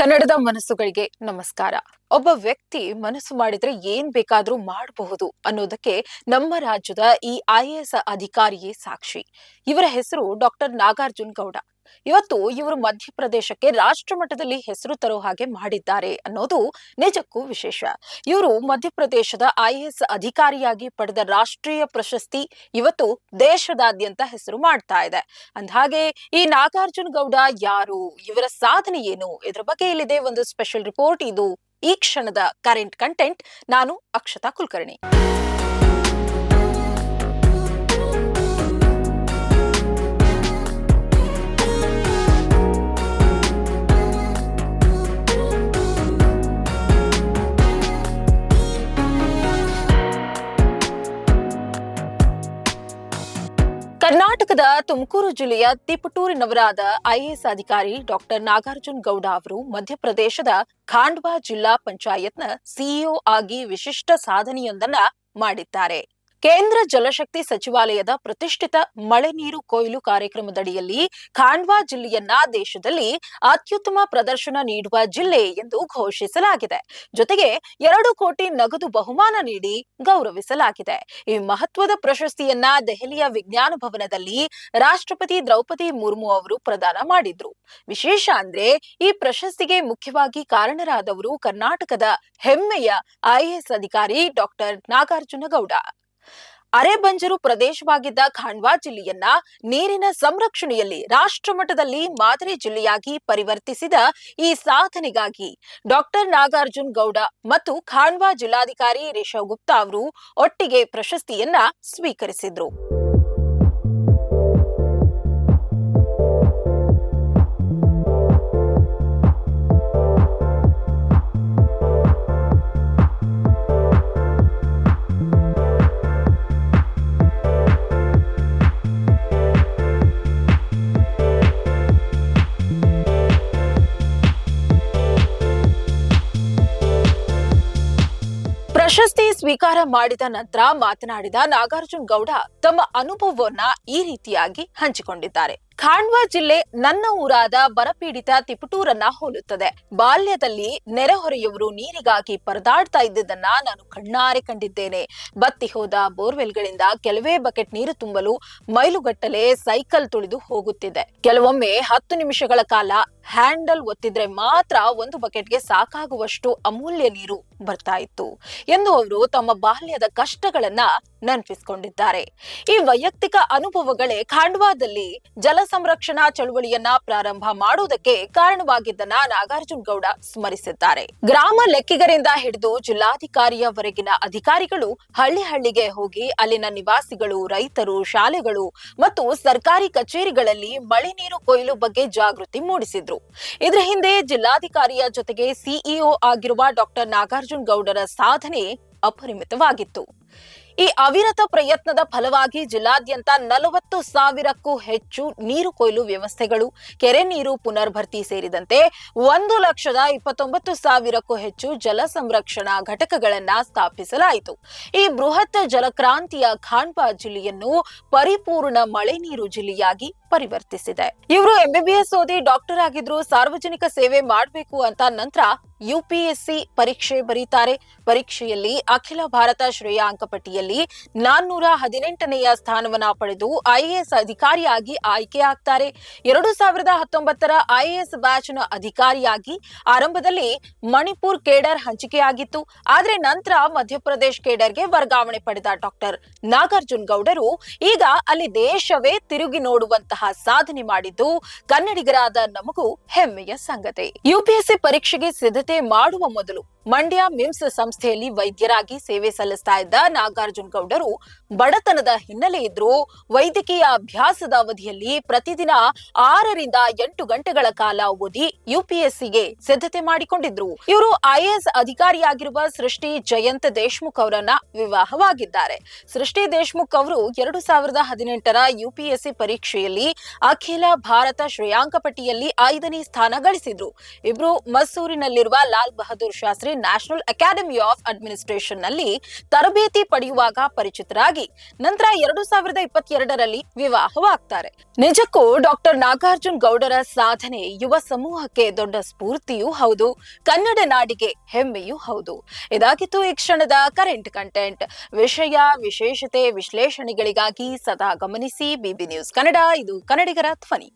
ಕನ್ನಡದ ಮನಸ್ಸುಗಳಿಗೆ ನಮಸ್ಕಾರ. ಒಬ್ಬ ವ್ಯಕ್ತಿ ಮನಸ್ಸು ಮಾಡಿದ್ರೆ ಏನ್ ಬೇಕಾದ್ರೂ ಮಾಡಬಹುದು ಅನ್ನೋದಕ್ಕೆ ನಮ್ಮ ರಾಜ್ಯದ ಈ ಐಎಎಸ್ ಅಧಿಕಾರಿಯೇ ಸಾಕ್ಷಿ. ಇವರ ಹೆಸರು ಡಾಕ್ಟರ್ ನಾಗಾರ್ಜುನ್ ಗೌಡ. ಇವತ್ತು ಇವರು ಮಧ್ಯಪ್ರದೇಶಕ್ಕೆ ರಾಷ್ಟ್ರ ಮಟ್ಟದಲ್ಲಿ ಹೆಸರು ತರೋ ಹಾಗೆ ಮಾಡಿದ್ದಾರೆ ಅನ್ನೋದು ನಿಜಕ್ಕೂ ವಿಶೇಷ. ಇವರು ಮಧ್ಯಪ್ರದೇಶದ ಐಎಎಸ್ ಅಧಿಕಾರಿಯಾಗಿ ಪಡೆದ ರಾಷ್ಟ್ರೀಯ ಪ್ರಶಸ್ತಿ ಇವತ್ತು ದೇಶದಾದ್ಯಂತ ಹೆಸರು ಮಾಡ್ತಾ ಇದೆ. ಅಂದ್ಹಾಗೆ ಈ ನಾಗಾರ್ಜುನ ಗೌಡ ಯಾರು, ಇವರ ಸಾಧನೆ ಏನು, ಇದರ ಬಗ್ಗೆ ಇಲ್ಲಿದೆ ಒಂದು ಸ್ಪೆಷಲ್ ರಿಪೋರ್ಟ್ ಇದು ಈ ಕ್ಷಣದ ಕರೆಂಟ್ ಕಂಟೆಂಟ್ ನಾನು ಅಕ್ಷತಾ ಕುಲಕರ್ಣಿ. ಕರ್ನಾಟಕದ ತುಮಕೂರು ಜಿಲ್ಲೆಯ ತಿಪಟೂರಿನವರಾದ ಐಎಎಸ್ ಅಧಿಕಾರಿ ಡಾಕ್ಟರ್ ನಾಗಾರ್ಜುನ್ ಗೌಡ ಅವರು ಮಧ್ಯಪ್ರದೇಶದ ಖಾಂಡ್ವಾ ಜಿಲ್ಲಾ ಪಂಚಾಯತ್ನ ಸಿಇಒ ಆಗಿ ವಿಶಿಷ್ಟ ಸಾಧನೆಯೊಂದನ್ನ ಮಾಡಿದ್ದಾರೆ. ಕೇಂದ್ರ ಜಲಶಕ್ತಿ ಸಚಿವಾಲಯದ ಪ್ರತಿಷ್ಠಿತ ಮಳೆ ನೀರು ಕೊಯ್ಲು ಕಾರ್ಯಕ್ರಮದಡಿಯಲ್ಲಿ ಖಾಂಡ್ವಾ ಜಿಲ್ಲೆಯನ್ನ ದೇಶದಲ್ಲಿ ಅತ್ಯುತ್ತಮ ಪ್ರದರ್ಶನ ನೀಡುವ ಜಿಲ್ಲೆ ಎಂದು ಘೋಷಿಸಲಾಗಿದೆ. ಜೊತೆಗೆ ಎರಡು ಕೋಟಿ ನಗದು ಬಹುಮಾನ ನೀಡಿ ಗೌರವಿಸಲಾಗಿದೆ. ಈ ಮಹತ್ವದ ಪ್ರಶಸ್ತಿಯನ್ನ ದೆಹಲಿಯ ವಿಜ್ಞಾನ ಭವನದಲ್ಲಿ ರಾಷ್ಟ್ರಪತಿ ದ್ರೌಪದಿ ಮುರ್ಮು ಅವರು ಪ್ರದಾನ ಮಾಡಿದ್ರು. ವಿಶೇಷ ಅಂದ್ರೆ ಈ ಪ್ರಶಸ್ತಿಗೆ ಮುಖ್ಯವಾಗಿ ಕಾರಣರಾದವರು ಕರ್ನಾಟಕದ ಹೆಮ್ಮೆಯ ಐಎಎಸ್ ಅಧಿಕಾರಿ ಡಾಕ್ಟರ್ ನಾಗಾರ್ಜುನ ಗೌಡ ಅರೆಬಂಜರು ಪ್ರದೇಶವಾಗಿದ್ದ ಖಾಂಡ್ವಾ ಜಿಲ್ಲೆಯನ್ನ ನೀರಿನ ಸಂರಕ್ಷಣೆಯಲ್ಲಿ ರಾಷ್ಟ್ರಮಟ್ಟದಲ್ಲಿ ಮಾದರಿ ಜಿಲ್ಲೆಯಾಗಿ ಪರಿವರ್ತಿಸಿದ ಈ ಸಾಧನೆಗಾಗಿ ಡಾಕ್ಟರ್ ನಾಗಾರ್ಜುನ್ ಗೌಡ ಮತ್ತು ಖಾಂಡ್ವಾ ಜಿಲ್ಲಾಧಿಕಾರಿ ರಿಷವ್ ಗುಪ್ತಾ ಅವರು ಒಟ್ಟಿಗೆ ಪ್ರಶಸ್ತಿಯನ್ನ ಸ್ವೀಕರಿಸಿದ್ರು. ಸ್ವೀಕಾರ ಮಾಡಿದ ನಂತರ ಮಾತನಾಡಿದ ನಾಗಾರ್ಜುನ ಗೌಡ ತಮ್ಮ ಅನುಭವವನ್ನ ಈ ರೀತಿಯಾಗಿ ಹಂಚಿಕೊಂಡಿದ್ದಾರೆ. ಖಾಂಡ್ವಾ ಜಿಲ್ಲೆ ನನ್ನ ಊರಾದ ಬರಪೀಡಿತ ತಿಪಟೂರನ್ನ ಹೋಲುತ್ತದೆ. ಬಾಲ್ಯದಲ್ಲಿ ನೆರೆಹೊರೆಯವರು ನೀರಿಗಾಗಿ ಪರದಾಡ್ತಾ ಇದ್ದುದನ್ನ ನಾನು ಕಣ್ಣಾರೆ ಕಂಡಿದ್ದೇನೆ. ಬತ್ತಿ ಹೋದ ಬೋರ್ವೆಲ್ಗಳಿಂದ ಕೆಲವೇ ಬಕೆಟ್ ನೀರು ತುಂಬಲು ಮೈಲುಗಟ್ಟಲೆ ಸೈಕಲ್ ತುಳಿದು ಹೋಗುತ್ತಿದೆ. ಕೆಲವೊಮ್ಮೆ ಹತ್ತು ನಿಮಿಷಗಳ ಕಾಲ ಹ್ಯಾಂಡಲ್ ಒತ್ತಿದ್ರೆ ಮಾತ್ರ ಒಂದು ಬಕೆಟ್ಗೆ ಸಾಕಾಗುವಷ್ಟು ಅಮೂಲ್ಯ ನೀರು ಬರ್ತಾ ಇತ್ತು ಎಂದು ಅವರು ತಮ್ಮ ಬಾಲ್ಯದ ಕಷ್ಟಗಳನ್ನ ನೆನಪಿಸಿಕೊಂಡಿದ್ದಾರೆ. ಈ ವೈಯಕ್ತಿಕ ಅನುಭವಗಳೇ ಖಾಂಡ್ವಾದಲ್ಲಿ ಜಲ ಸಂರಕ್ಷಣಾ ಚಳುವಳಿಯನ್ನ ಪ್ರಾರಂಭ ಮಾಡುವುದಕ್ಕೆ ಕಾರಣವಾಗಿದ್ದನ್ನ ನಾಗಾರ್ಜುನ್ ಗೌಡ ಸ್ಮರಿಸಿದ್ದಾರೆ. ಗ್ರಾಮ ಲೆಕ್ಕಿಗರಿಂದ ಹಿಡಿದು ಜಿಲ್ಲಾಧಿಕಾರಿಯವರೆಗಿನ ಅಧಿಕಾರಿಗಳು ಹಳ್ಳಿ ಹಳ್ಳಿಗೆ ಹೋಗಿ ಅಲ್ಲಿನ ನಿವಾಸಿಗಳು, ರೈತರು, ಶಾಲೆಗಳು ಮತ್ತು ಸರ್ಕಾರಿ ಕಚೇರಿಗಳಲ್ಲಿ ಮಳೆ ನೀರು ಕೊಯ್ಲು ಬಗ್ಗೆ ಜಾಗೃತಿ ಮೂಡಿಸಿದ್ರು. ಇದರ ಹಿಂದೆ ಜಿಲ್ಲಾಧಿಕಾರಿಯ ಜೊತೆಗೆ ಸಿಇಒ ಆಗಿರುವ ಡಾಕ್ಟರ್ ನಾಗಾರ್ಜುನ್ ಗೌಡರ ಸಾಧನೆ ಅಪರಿಮಿತವಾಗಿತ್ತು. ಈ ಅವಿರತ ಪ್ರಯತ್ನದ ಫಲವಾಗಿ ಜಿಲ್ಲಾದ್ಯಂತ ನಲವತ್ತು ಸಾವಿರಕ್ಕೂ ಹೆಚ್ಚು ನೀರು ಕೊಯ್ಲು ವ್ಯವಸ್ಥೆಗಳು, ಕೆರೆ ನೀರು ಪುನರ್ಭರ್ತಿ ಸೇರಿದಂತೆ ಒಂದು ಲಕ್ಷದ ಇಪ್ಪತ್ತೊಂಬತ್ತು ಸಾವಿರಕ್ಕೂ ಹೆಚ್ಚು ಜಲ ಸಂರಕ್ಷಣಾ ಘಟಕಗಳನ್ನ ಸ್ಥಾಪಿಸಲಾಯಿತು. ಈ ಬೃಹತ್ ಜಲಕ್ರಾಂತಿಯ ಖಾಂಡ್ವಾ ಜಿಲ್ಲೆಯನ್ನು ಪರಿಪೂರ್ಣ ಮಳೆ ನೀರು ಜಿಲ್ಲೆಯಾಗಿ ಪರಿವರ್ತಿಸಿದೆ. ಇವರು ಎಂಬಿಬಿಎಸ್ ಓದಿ ಡಾಕ್ಟರ್ ಆಗಿದ್ರು, ಸಾರ್ವಜನಿಕ ಸೇವೆ ಮಾಡಬೇಕು ಅಂತ ನಂತರ ಯುಪಿಎಸ್ಸಿ ಪರೀಕ್ಷೆ ಬರೀತಾರೆ. ಪರೀಕ್ಷೆಯಲ್ಲಿ ಅಖಿಲ ಭಾರತ ಶ್ರೇಯಾಂಕ ಪಟ್ಟಿಯಲ್ಲಿ ನಾನ್ನೂರ ಹದಿನೆಂಟನೆಯ ಸ್ಥಾನವನ್ನ ಪಡೆದು ಐಎಎಸ್ ಅಧಿಕಾರಿಯಾಗಿ ಆಯ್ಕೆ ಆಗ್ತಾರೆ. ಎರಡು ಸಾವಿರದ ಹತ್ತೊಂಬತ್ತರ ಐಎಎಸ್ ಬ್ಯಾಚ್ನ ಅಧಿಕಾರಿಯಾಗಿ ಆರಂಭದಲ್ಲಿ ಮಣಿಪುರ್ ಕೇಡರ್ ಹಂಚಿಕೆಯಾಗಿತ್ತು. ಆದರೆ ನಂತರ ಮಧ್ಯಪ್ರದೇಶ್ ಕೇಡರ್ಗೆ ವರ್ಗಾವಣೆ ಪಡೆದ ಡಾಕ್ಟರ್ ನಾಗಾರ್ಜುನ್ ಗೌಡರು ಈಗ ಅಲ್ಲಿ ದೇಶವೇ ತಿರುಗಿ ನೋಡುವಂತಹ ಸಾಧನೆ ಮಾಡಿದ್ದು ಕನ್ನಡಿಗರಾದ ನಮಗೂ ಹೆಮ್ಮೆಯ ಸಂಗತಿ. ಯುಪಿಎಸ್ಸಿ ಪರೀಕ್ಷೆಗೆ ಸಿದ್ಧತೆ ಮಾಡುವ ಮೊದಲು ಮಂಡ್ಯ ಮಿಮ್ಸ್ ಸಂಸ್ಥೆಯಲ್ಲಿ ವೈದ್ಯರಾಗಿ ಸೇವೆ ಸಲ್ಲಿಸ್ತಾ ಇದ್ದ ನಾಗಾರ್ಜುನ ಗೌಡರು ಬಡತನದ ಹಿನ್ನೆಲೆ ಇದ್ರೂ ವೈದ್ಯಕೀಯ ಅಭ್ಯಾಸದ ಅವಧಿಯಲ್ಲಿ ಪ್ರತಿದಿನ ಆರರಿಂದ ಎಂಟು ಗಂಟೆಗಳ ಕಾಲ ಓದಿ ಯುಪಿಎಸ್ಸಿಗೆ ಸಿದ್ಧತೆ ಮಾಡಿಕೊಂಡಿದ್ರು. ಇವರು ಐಎಎಸ್ ಅಧಿಕಾರಿಯಾಗಿರುವ ಸೃಷ್ಟಿ ಜಯಂತ್ ದೇಶ್ಮುಖ್ ಅವರನ್ನ ವಿವಾಹವಾಗಿದ್ದಾರೆ. ಸೃಷ್ಟಿ ದೇಶ್ಮುಖ್ ಅವರು ಎರಡು ಸಾವಿರದ ಹದಿನೆಂಟರ ಯುಪಿಎಸ್ಸಿ ಪರೀಕ್ಷೆಯಲ್ಲಿ ಅಖಿಲ ಭಾರತ ಶ್ರೇಯಾಂಕ ಪಟ್ಟಿಯಲ್ಲಿ ಐದನೇ ಸ್ಥಾನ ಗಳಿಸಿದ್ರು. ಇಬ್ರು ಮಸ್ಸೂರಿನಲ್ಲಿರುವ Lal Bahadur Shastri national academy of ಅಡ್ಮಿನಿಸ್ಟ್ರೇಷನ್ನಲ್ಲಿ ತರಬೇತಿ ಪಡೆಯುವಾಗ ಪರಿಚಿತರಾಗಿ, ನಂತರ ಎರಡು ಸಾವಿರದ ಇಪ್ಪತ್ತೆರಡರಲ್ಲಿ ವಿವಾಹವಾಗ್ತಾರೆ. ನಿಜಕ್ಕೂ ಡಾಕ್ಟರ್ ನಾಗಾರ್ಜುನ್ ಗೌಡರ ಸಾಧನೆ ಯುವ ಸಮೂಹಕ್ಕೆ ದೊಡ್ಡ ಸ್ಫೂರ್ತಿಯೂ ಹೌದು, ಕನ್ನಡ ನಾಡಿಗೆ ಹೆಮ್ಮೆಯೂ ಹೌದು. ಇದಾಗಿತ್ತು ಈ ಕ್ಷಣದ ಕರೆಂಟ್ ಕಂಟೆಂಟ್. ವಿಷಯ, ವಿಶೇಷತೆ, ವಿಶ್ಲೇಷಣೆಗಳಿಗಾಗಿ ಸದಾ ಗಮನಿಸಿ, ಬಿಬಿ ನ್ಯೂಸ್ ಕನ್ನಡ, ಇದು ಕನ್ನಡಿಗರ ಧ್ವನಿ.